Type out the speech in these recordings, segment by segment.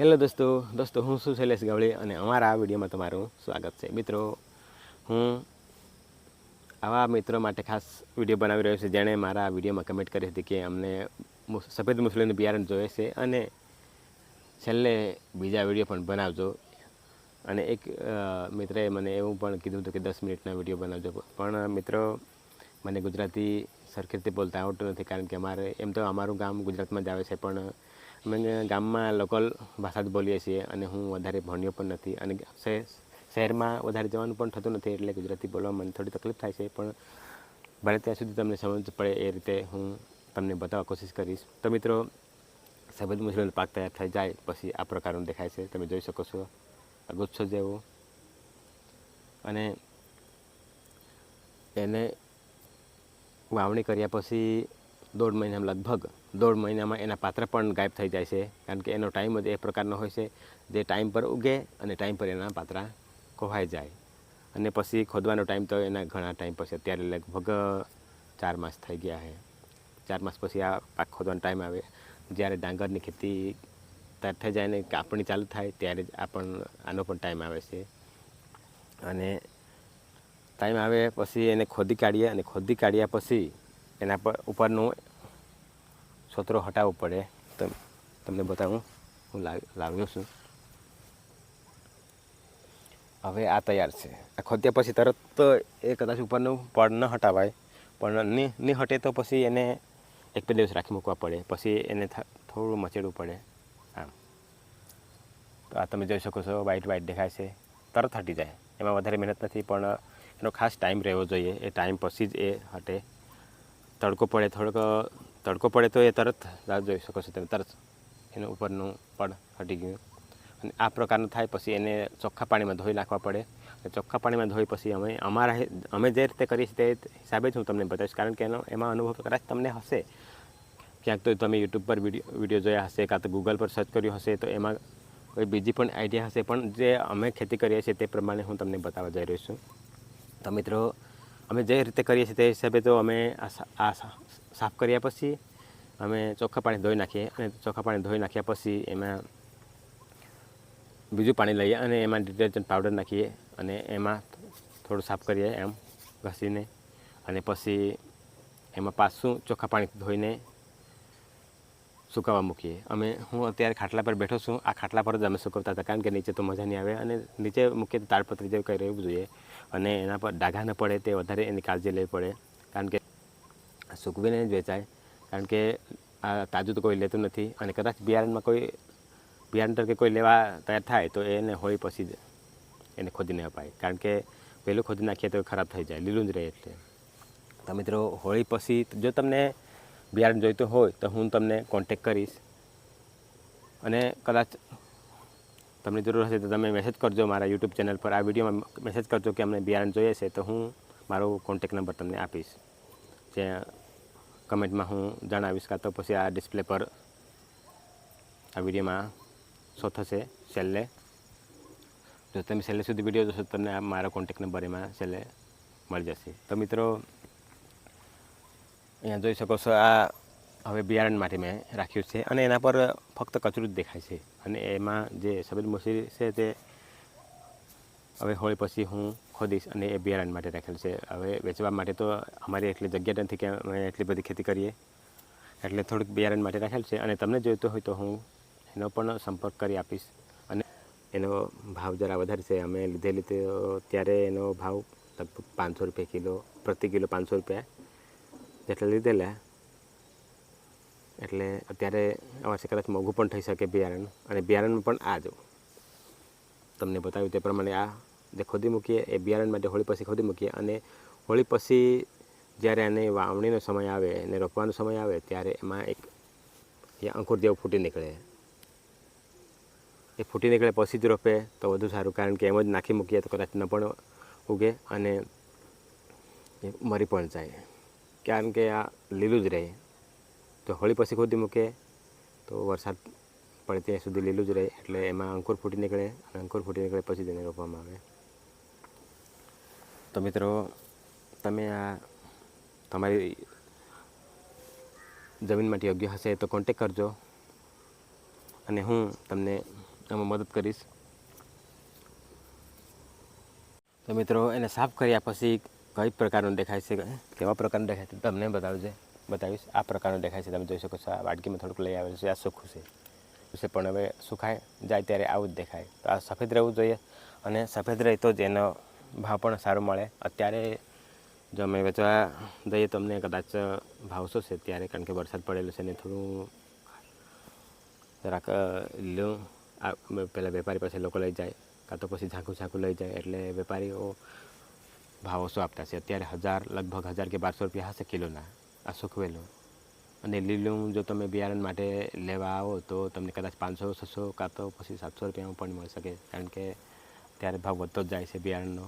Hello દોસ્તો દોસ્તો, હું છું શૈલેષ ગવળી અને અમારા આ વિડીયોમાં તમારું સ્વાગત છે. મિત્રો, હું આવા મિત્રો માટે ખાસ વીડિયો બનાવી રહ્યો છું જેણે મારા વિડીયોમાં કમેન્ટ કરી હતી કે અમને સફેદ મુસ્લિમનું બિયારણ જોઈએ છે અને છેલ્લે બીજા વીડિયો પણ બનાવજો. અને એક મિત્રએ મને એવું પણ કીધું હતું કે દસ મિનિટના વીડિયો બનાવજો. પણ, મિત્રો, મને ગુજરાતી સરખી રીતે બોલતા આવડતું નથી કારણ કે અમારે, એમ તો અમારું ગામ ગુજરાતમાં જ આવે છે, પણ અમે ગામમાં લોકલ ભાષા જ બોલીએ છીએ અને હું વધારે ભણ્યો પણ નથી અને શહેર શહેરમાં વધારે જવાનું પણ થતું નથી એટલે ગુજરાતી બોલવામાં મને થોડી તકલીફ થાય છે પણ ભલે ત્યાં સુધી તમને સમજ પડે એ રીતે હું તમને બતાવવા કોશિશ કરીશ. તો મિત્રો સફેદ મુસલીનો પાક તૈયાર થઈ જાય પછી આ પ્રકારનું દેખાય છે. તમે જોઈ શકો છો ગુચ્છો જેવો. અને એને વાવણી કર્યા પછી દોઢ મહિનામાં લગભગ દોઢ મહિનામાં એના પાત્ર પણ ગાયબ થઈ જાય છે, કારણ કે એનો ટાઈમ જ એ પ્રકારનો હોય છે, જે ટાઈમ પર ઉગે અને ટાઈમ પર એના પાત્રા ખોવાઈ જાય. અને પછી ખોદવાનો ટાઈમ તો એના ઘણા ટાઈમ પછી, અત્યારે લગભગ ચાર માસ થઈ ગયા છે. ચાર માસ પછી આ પાક ખોદવાનો ટાઈમ આવે. જ્યારે ડાંગરની ખેતી તૈયાર થઈ જાય ને કાપણી ચાલુ થાય, ત્યારે જ આ પણ, આનો પણ ટાઈમ આવે છે. અને ટાઈમ આવે પછી એને ખોદી કાઢીએ અને ખોદી કાઢ્યા પછી એના પર ઉપરનું સોતરો હટાવવો પડે. તમને બતાવું. હું લાવ- લાવ્યો છું. હવે આ તૈયાર છે. આ ખોદ્યા પછી તરત એ કદાચ ઉપરનું પડ ન હટાવાય. પણ નહીં નહીં હટે તો પછી એને એક બે દિવસ રાખી મૂકવા પડે. પછી એને થોડું મચેડવું પડે. આમ. તો આ તમે જોઈ શકો છો વાઇટ વાઇટ દેખાય છે. તરત હટી જાય. એમાં વધારે મહેનત નથી, પણ એનો ખાસ ટાઈમ રહેવો જોઈએ. એ ટાઈમ પછી જ એ હટે. તડકો પડે, થોડોક તડકો પડે તો એ તરત રાહ જોઈ શકો છો તમે. તરત એનું ઉપરનું પડ હટી ગયું. અને આ પ્રકારનું થાય પછી એને ચોખ્ખા પાણીમાં ધોઈ નાખવા પડે. ચોખ્ખા પાણીમાં ધોઈ પછી અમે, અમારા અમે જે રીતે કરીએ છીએ તે હિસાબે જ હું તમને બતાવીશ. કારણ કે એનો, એમાં અનુભવ કદાચ તમને હશે. ક્યાંક તો તમે યુટ્યુબ પર વીડિયો વીડિયો જોયા હશે કાં તો ગૂગલ પર સર્ચ કર્યું હશે તો એમાં કોઈ બીજી પણ આઈડિયા હશે. પણ જે અમે ખેતી કરીએ છીએ તે પ્રમાણે હું તમને બતાવવા જઈ રહ્યો છું. તો મિત્રો, અમે જે રીતે કરીએ છીએ તે હિસાબે તો અમે આ સાફ કર્યા પછી અમે ચોખ્ખા પાણી ધોઈ નાખીએ અને ચોખ્ખા પાણી ધોઈ નાખ્યા પછી એમાં બીજું પાણી લઈએ અને એમાં ડિટર્જન્ટ પાવડર નાખીએ અને એમાં થોડું સાફ કરીએ એમ ઘસીને. અને પછી એમાં પાછું ચોખ્ખા પાણી ધોઈને સુકાવા મૂકીએ. અમે હું અત્યારે ખાટલા પર બેઠો છું. આ ખાટલા પર જ અમે સુકવતા હતા. કારણ કે નીચે તો મજા નહીં આવે અને નીચે મૂકીએ તો તાડપત્રી જેવું કરી રહેવું જોઈએ અને એના પર ડાઘા ન પડે તે વધારે એની કાળજી લેવી પડે. સૂકવીને જ વેચાય. કારણ કે આ તાજું તો કોઈ લેતું નથી અને કદાચ બિયારણમાં કોઈ, બિયારણ તરીકે કોઈ લેવા તૈયાર થાય તો એને હોળી પછી જ એને ખોદીને અપાય. કારણ કે પહેલું ખોદી નાખીએ તો ખરાબ થઈ જાય, લીલું જ રહે એટલે. તો મિત્રો, હોળી પછી જો તમને બિયારણ જોઈતું હોય તો હું તમને કોન્ટેક કરીશ. અને કદાચ તમને જરૂર હશે તો તમે મેસેજ કરજો મારા યુટ્યુબ ચેનલ પર. આ વિડીયોમાં મેસેજ કરજો કે અમને બિયારણ જોઈએ છે તો હું મારો કોન્ટેક નંબર તમને આપીશ. જે કમેન્ટમાં હું જણાવીશ કાં તો પછી આ ડિસ્પ્લે પર આ વિડીયોમાં શો થશે છેલ્લે. જો તમે છેલ્લે સુધી વીડિયો જોશો તમને આ મારો કોન્ટેક નંબર એમાં છેલ્લે મળી જશે. તો મિત્રો, અહીંયા જોઈ શકો છો આ હવે બિયારણ માટે મેં રાખ્યું છે અને એના પર ફક્ત કચરું જ દેખાય છે. અને એમાં જે સફેદ મસૂરી છે તે હવે હોળી પછી હું ખોદીશ અને એ બિયારણ માટે રાખેલ છે. હવે વેચવા માટે તો અમારી એટલી જગ્યા નથી કે અમે એટલી બધી ખેતી કરીએ. એટલે થોડુંક બિયારણ માટે રાખેલ છે અને તમને જોઈતું હોય તો હું એનો પણ સંપર્ક કરી આપીશ. અને એનો ભાવ જરા વધારે છે અમે લીધેલી તો ત્યારે એનો ભાવ લગભગ પાંચસો રૂપિયા કિલો, પ્રતિ કિલો પાંચસો રૂપિયા જેટલા લીધેલા. એટલે અત્યારે અમારે કદાચ મોંઘું પણ થઈ શકે બિયારણ. અને બિયારણ પણ આ જો. તમને બતાવ્યું તે પ્રમાણે આ જે ખોદી મૂકીએ, એ બિયારણ માટે હોળી પછી ખોદી મૂકીએ અને હોળી પછી જ્યારે એને વાવણીનો સમય આવે અને રોપવાનો સમય આવે, ત્યારે એમાં એક એ અંકુર જેવું ફૂટી નીકળે. એ ફૂટી નીકળે પછી જ રોપે, તો વધુ સારું. કારણ કે એમ જ નાખી મૂકીએ તો કદાચ ન પણ ઉગે અને એ મરી પણ જાય. કારણ કે આ લીલું જ રહે. તો હોળી પછી ખોદી મૂકે તો વરસાદ પડે ત્યાં સુધી લીલું જ રહે. એટલે એમાં અંકુર ફૂટી નીકળે અને અંકુર ફૂટી નીકળે પછી તેને રોપવામાં આવે. તો મિત્રો, તમે આ તમારી જમીન માટે યોગ્ય હશે તો કોન્ટેક કરજો અને હું તમને આમાં મદદ કરીશ. તો મિત્રો, એને સાફ કર્યા પછી કઈ પ્રકારનું દેખાય છે કેવા પ્રકારનું દેખાય છે, તમને બતાવજે, બતાવીશ. આ પ્રકારનું દેખાય છે, તમે જોઈ શકો છો, આ વાટકીમાં થોડુંક લઈ આવેલું છે, આ સુખું છે. છે પણ હવે સુખાય જાય ત્યારે આવું જ દેખાય. તો આ સફેદ રહેવું જોઈએ અને સફેદ રહે તો જ એનો ભાવ પણ સારો મળે. અત્યારે જો અમે વેચવા જઈએ તો અમને કદાચ ભાવ શું છે ત્યારે? કારણ કે વરસાદ પડેલો છે ને થોડું જરાક આ પહેલાં વેપારી પાસે લોકો લઈ જાય, કાં તો પછી ઝાંખું ઝાંખું લઈ જાય એટલે વેપારીઓ ભાવ ઓછો આપતા છે? અત્યારે હજાર, લગભગ હજાર કે બારસો રૂપિયા હશે કિલોના, આ સૂકવેલું. અને લીલું જો તમે બિયારણ માટે લેવા આવો તો તમને કદાચ પાંચસો, છસો, કાં તો પછી સાતસો રૂપિયામાં પણ મળી શકે. કારણ કે ત્યારે ભાવ વધતો જ જાય છે બિયારણનો.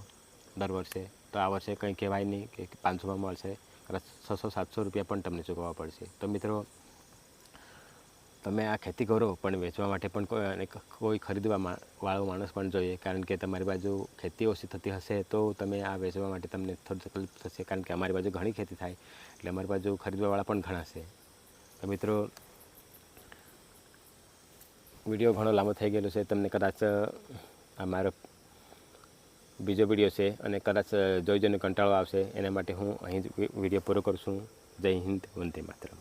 દર વર્ષે. તો આ વર્ષે કંઈ કહેવાય નહીં કે પાંચસોમાં મળશે. કદાચ છસો, સાતસો રૂપિયા પણ તમને ચૂકવવા પડશે. તો મિત્રો, તમે આ ખેતી કરો, પણ વેચવા માટે પણ કોઈ અને કોઈ ખરીદવા વાળો માણસ પણ જોઈએ. કારણ કે તમારી બાજુ ખેતી ઓછી થતી હશે તો તમે આ વેચવા માટે તમને થોડી તકલીફ થશે. કારણ કે અમારી બાજુ ઘણી ખેતી થાય. એટલે અમારી બાજુ ખરીદવાવાળા પણ ઘણા છે. તો મિત્રો, વીડિયો ઘણો લાંબો થઈ ગયેલો છે. તમને કદાચ આ મારો બીજો વીડિયો છે અને કદાચ જોઈ જોઈને કંટાળો આવશે, એના માટે હું અહીં જ વીડિયો પૂરો કરું છું. જય હિન્દ, વંદે માતરમ.